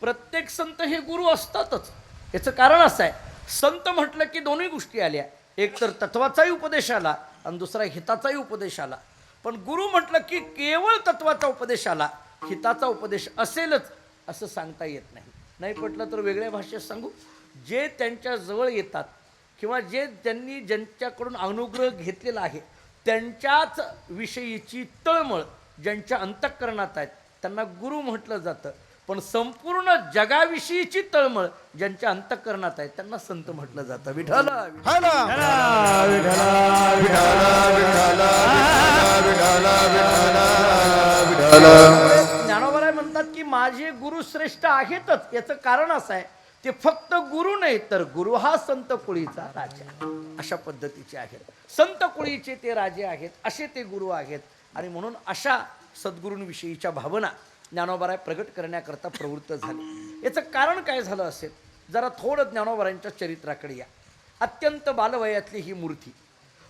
प्रत्येक संत हे गुरु असतातच. याचं कारण असं आहे. संत म्हटलं की दोन्ही गोष्टी आल्या. एक तर तत्वाचाही उपदेश आला आणि दुसरा हिताचाही उपदेश आला. पण गुरु म्हटलं की केवळ तत्वाचा उपदेश आला. हिताचा उपदेश असेलच असं सांगता येत नाही. नाही पटलं तर वेगळ्या भाषेत सांगू. जे त्यांच्या जवळ येतात किंवा जे त्यांनी ज्यांच्याकडून अनुग्रह घेतलेला आहे त्यांच्याच विषयीची तळमळ ज्यांच्या अंतःकरणात आहेत त्यांना गुरु म्हटलं जातं. पण संपूर्ण जगाविषयीची तळमळ ज्यांच्या अंतःकरणात आहे त्यांना संत म्हटलं जातं. विठ्ठल ज्ञानोबराय म्हणतात की माझे गुरु श्रेष्ठ आहेतच. याचं कारण असं आहे ते फक्त गुरु नाही तर गुरु हा संत कुळीचा राजा. अशा पद्धतीचे आहेत. संत कुळीचे ते राजे आहेत असे ते गुरु आहेत. आणि म्हणून अशा सद्गुरूंविषयीच्या भावना ज्ञानोबराय प्रगट करण्याकरता प्रवृत्त झाले. याचं कारण काय झालं असेल? जरा थोडं ज्ञानोबरायांच्या चरित्राकडे या. अत्यंत बालवयातली ही मूर्ती.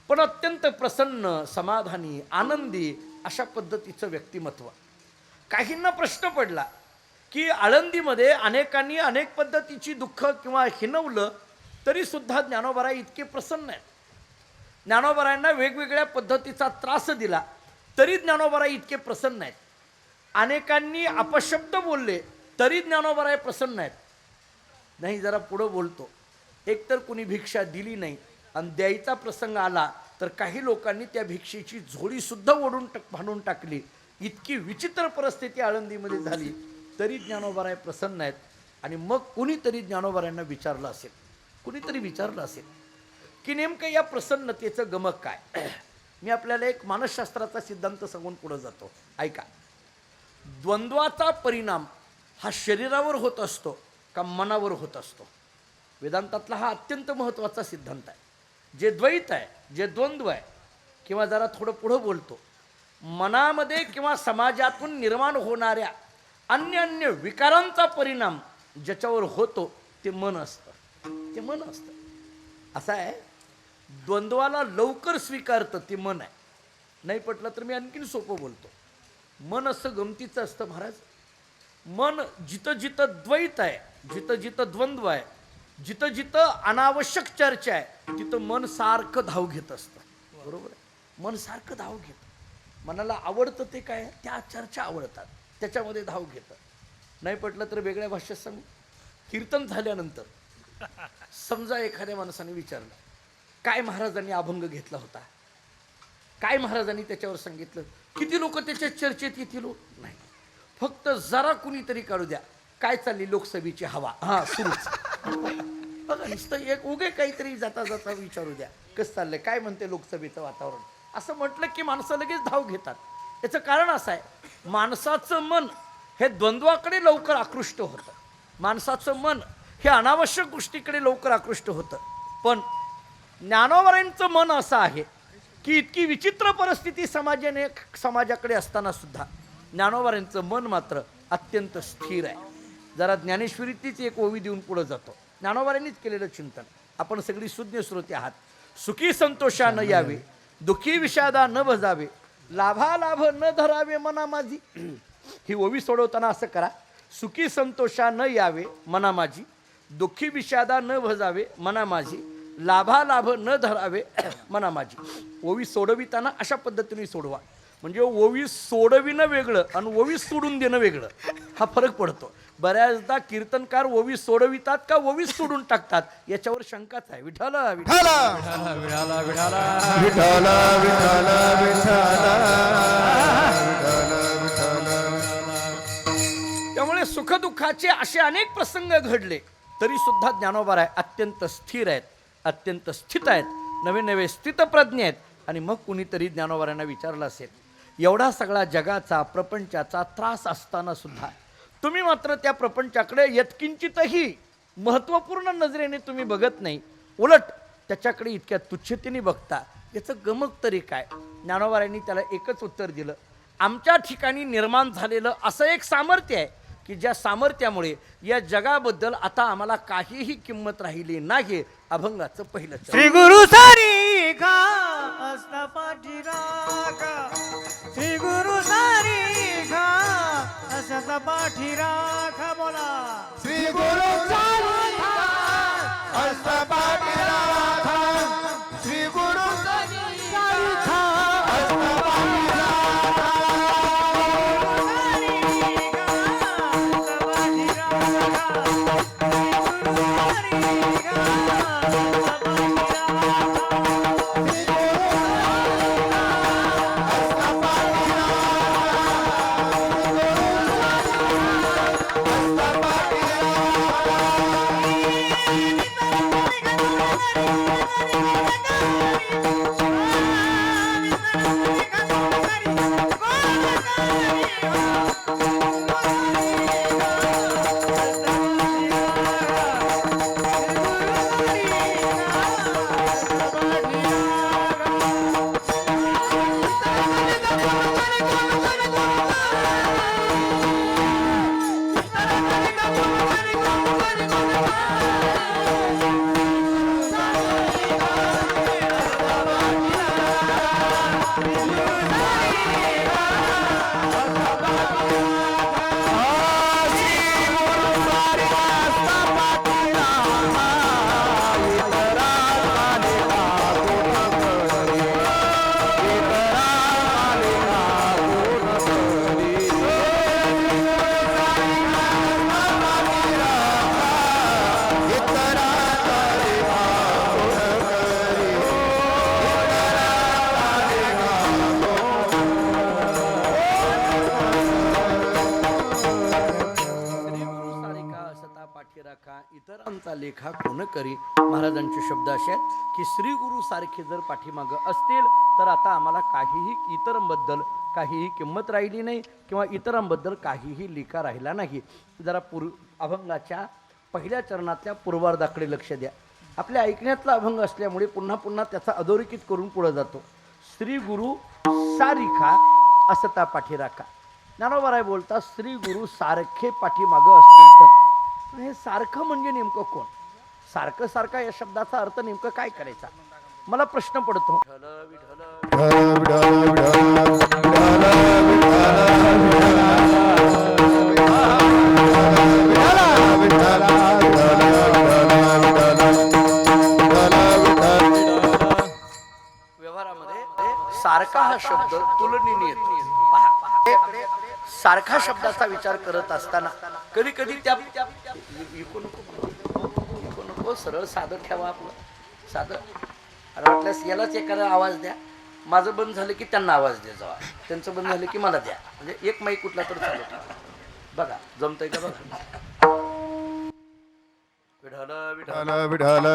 पण अत्यंत प्रसन्न समाधानी आनंदी अशा पद्धतीचं व्यक्तिमत्व. काहींना प्रश्न पडला की आळंदीमध्ये अनेकांनी अनेक पद्धतीची दुःख किंवा हिनवलं तरी सुद्धा ज्ञानोबराय इतके प्रसन्न आहेत. ज्ञानोबरायांना वेगवेगळ्या पद्धतीचा त्रास दिला तरी ज्ञानोबराय इतके प्रसन्न आहेत. अनेकांनी अपशब्द बोलले तरी ज्ञानोबराय प्रसन्न आहेत. नाही जरा पुढं बोलतो. एकतर कुणी भिक्षा दिली नाही आणि द्यायचा प्रसंग आला तर काही लोकांनी त्या भिक्षेची झोळीसुद्धा ओढून टक भांडून टाकली. इतकी विचित्र परिस्थिती आळंदीमध्ये झाली तरी ज्ञानोबराय प्रसन्न आहेत. आणि मग कुणीतरी ज्ञानोबरायांना विचारलं असेल. कुणीतरी विचारलं असेल की नेमकं या प्रसन्नतेचं गमक काय? मी आपल्याला एक मानसशास्त्राचा सिद्धांत सांगून पुढं जातो. ऐका. द्वंद्वाचा परिणाम हा शरीरावर होत असतो का मनावर होत असतो? वेदांतातला हा अत्यंत महत्त्वाचा सिद्धांत आहे. जे द्वैत आहे जे द्वंद्व आहे किंवा जरा थोडं पुढं बोलतो मनामध्ये किंवा समाजातून निर्माण होणाऱ्या अन्य अन्य विकारांचा परिणाम ज्याच्यावर होतो ते मन असतं. ते मन असतं. असं आहे द्वंद्वाला लवकर स्वीकारतं ते मन आहे. नाही पटलं तर मी आणखीन सोपं बोलतो. मन असं गमतीचं असतं महाराज. मन जिथं जिथं द्वैत आहे जिथं जिथं द्वंद्व आहे जिथं जिथं अनावश्यक चर्चा आहे तिथं मन सारखं धाव घेत असतं. बरोबर? आहे मन सारखं धाव घेतं. मनाला आवडतं ते काय? त्या चर्चा आवडतात. त्याच्यामध्ये धाव घेतं. नाही पटलं तर वेगळ्या भाषेत सांगू. कीर्तन झाल्यानंतर समजा एखाद्या माणसाने विचारलं काय महाराजांनी अभंग घेतला होता? काय महाराजांनी त्याच्यावर सांगितलं? किती लोक त्याच्या चर्चेत येतील हो? नाही. फक्त जरा कुणीतरी काढू द्या. काय चालली लोकसभेची हवा? हा सुरूच. बघा नुसतं एक उगे काहीतरी जाता जाता विचारू द्या. कसं चाललंय? काय म्हणते लोकसभेचं वातावरण? असं म्हटलं की माणसं लगेच धाव घेतात. याचं कारण असं आहे माणसाचं मन हे द्वंद्वाकडे लवकर आकृष्ट होतं. माणसाचं मन हे अनावश्यक गोष्टीकडे लवकर आकृष्ट होतं. पण ज्ञानोबरांचं मन असं आहे की इतकी विचित्र परिस्थिती समाजाने समाजाकडे असताना सुद्धा ज्ञानोबरांचं मन मात्र अत्यंत स्थिर आहे. जरा ज्ञानेश्वरीतीच एक ओवी देऊन पुढं जातो. ज्ञानोबरांनीच केलेलं चिंतन. आपण सगळी सुज्ञ श्रोते आहात. सुखी संतोषा न यावे दुःखी विषादा न भजावे लाभालाभ न धरावे मना माझी ही ओवी सोडवताना असं करा सुखी संतोषा न यावे मना माझी दुःखी विषादा न भजावे मना माझी लाभालाभ न धरावे मना माझी ओवी सोडविताना अशा पद्धतीने सोडवा. म्हणजे ओवी सोडविणं वेगळं आणि ओवी सोडून देणं वेगळं. हा फरक पडतो. बऱ्याचदा कीर्तनकार ओवी सोडवितात का ओवी सोडून टाकतात? याच्यावर शंकाच आहे. विठ्ठल विठ्ठल. त्यामुळे सुखदुःखाचे असे अनेक प्रसंग घडले. तरी सुद्धा ज्ञानोबाराय अत्यंत स्थिर आहेत. अत्यंत स्थित आहेत. नवे नवे स्थितप्रज्ञ आहेत. आणि मग कुणीतरी ज्ञानोबारांना विचारलं असेल. एवढा सगळा जगाचा प्रपंचाचा त्रास असताना सुद्धा तुम्ही मात्र त्या प्रपंचाकडे यत्किंचितही महत्त्वपूर्ण नजरेने तुम्ही बघत नाही. उलट त्याच्याकडे इतक्या तुच्छतेने बघता. याचं गमक तरी काय? ज्ञानोबारांनी त्याला एकच उत्तर दिलं. आमच्या ठिकाणी निर्माण झालेलं असं एक सामर्थ्य आहे. की ज्या सामर्थ्यामुळे या जगाबद्दल आता आम्हाला काहीही किंमत राहिली नाही अभंगाचं पहिलं श्री गुरु सारी का असता श्री गुरु सारी का असता बोला. श्री गुरु सारी का असता पाठीराखा श्री गुरु इतरांचा लेखा कोण करी? महाराजांचे शब्द असे आहेत की श्री गुरु सारखे जर पाठीमागं असतील तर आता आम्हाला काहीही इतरांबद्दल काहीही किंमत राहिली नाही किंवा इतरांबद्दल काहीही लिखा राहिला नाही. जरा पूर्व अभंगाच्या पहिल्या चरणातल्या पूर्वार्धाकडे लक्ष द्या. आपल्या ऐकण्यातला अभंग असल्यामुळे पुन्हा पुन्हा त्याचा अधोरेखित करून पुढे जातो. श्री गुरु सारिखा असता पाठी राखा ज्ञानोबाराय बोलता श्री गुरु सारखे पाठीमागं असतील तर. हे सारखं म्हणजे नेमकं कोण? सारखं सारखा या शब्दाचा अर्थ नेमकं काय करायचा? मला प्रश्न पडतो. व्यवहारामध्ये सारखा हा शब्द तुलनेने येतो. सारखा शब्दाचा विचार करत असताना कधी कधी त्या इको नको इको नको सरळ साधं ठेवा आपलं. साधं. आणि वाटल्यास यालाच एखादा आवाज द्या. माझं बंद झालं की त्यांना आवाज द्या जावा त्यांचं बंद झालं की मला द्या. म्हणजे एक माईक कुठला तर चालू ठेवा. बघा जमतंय का बघा? विठाला विठाला विठाला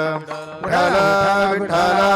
विठाला विठाला